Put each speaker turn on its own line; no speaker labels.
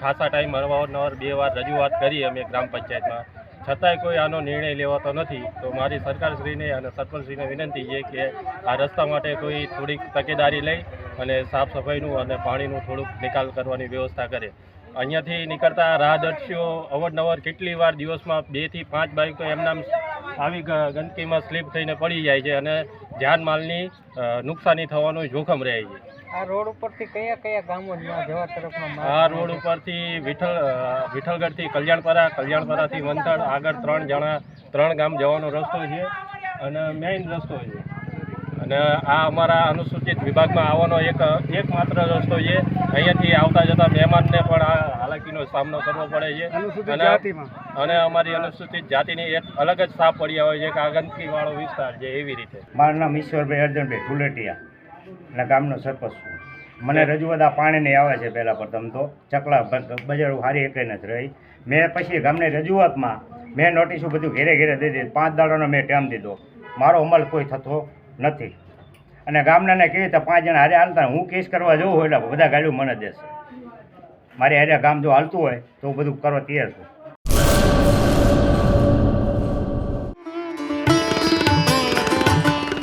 ખાસા ટાઈમ અવારનવાર બે વાર રજૂઆત કરી અમે ગ્રામ પંચાયતમાં. છતાંય કોઈ આનો નિર્ણય લેવાતો નથી. તો મારી સરકારશ્રીને અને સરપંચશ્રીને વિનંતી છે કે આ રસ્તા માટે કોઈ થોડીક તકેદારી લઈ અને સાફ સફાઈનું અને પાણીનું થોડુંક નિકાલ કરવાની વ્યવસ્થા કરે. અહીંયાથી નીકળતા રાહદર્શીઓ અવારનવાર કેટલી વાર દિવસમાં બેથી પાંચ બાઈકો એમનામ આવી ગંદકીમાં સ્લીપ થઈને પડી જાય છે અને જાનમાલની નુકસાની થવાનું જોખમ રહે છે.
આ રોડ ઉપરથી કયા કયા ગામો જવા તરફનો
આ રોડ ઉપરથી વિઠ્ઠલ વિઠ્ઠલગઢથી કલ્યાણપરા કલ્યાણપરાથી વંથળ આગળ ત્રણ જણા ત્રણ ગામ જવાનો રસ્તો છે અને મેઇન રસ્તો છે. અને આ અમારા અનુસૂચિત વિભાગમાં આવવાનો એક એકમાત્ર રસ્તો છે. અહીંયાથી આવતા જતા મહેમાનને પણ આ હાલાકીનો સામનો કરવો પડે છે. અને અને અમારી અનુસૂચિત જાતિની એક અલગ જ સાફ પડ્યા હોય છે કે આ ગંદકીવાળો વિસ્તાર છે એવી રીતે.
મારું નામ ઈશ્વરભાઈ અર્જનભાઈ ફુલેટિયા. અને ગામનો સરપંચ છું. મને રજૂઆત આ પાણીની આવે છે પહેલાં પ્રથમ તો. ચકલા બજાર હારી એક નથી રહી. મેં પછી ગામની રજૂઆતમાં મેં નોટિસો બધું ઘેરે ઘેરે દઈ દીધી. પાંચ દાડાનો મેં ટેમ દીધો. મારો અમલ કોઈ થતો નથી. અને ગામનાને કેવી રીતે પાંચ જણા હારે હાલતા હું કેસ કરવા જવું હોય એટલે બધા ગાડીઓ મને દેશે. મારે હારે ગામ જો હાલતું હોય તો હું બધું કરવા તૈયાર છું.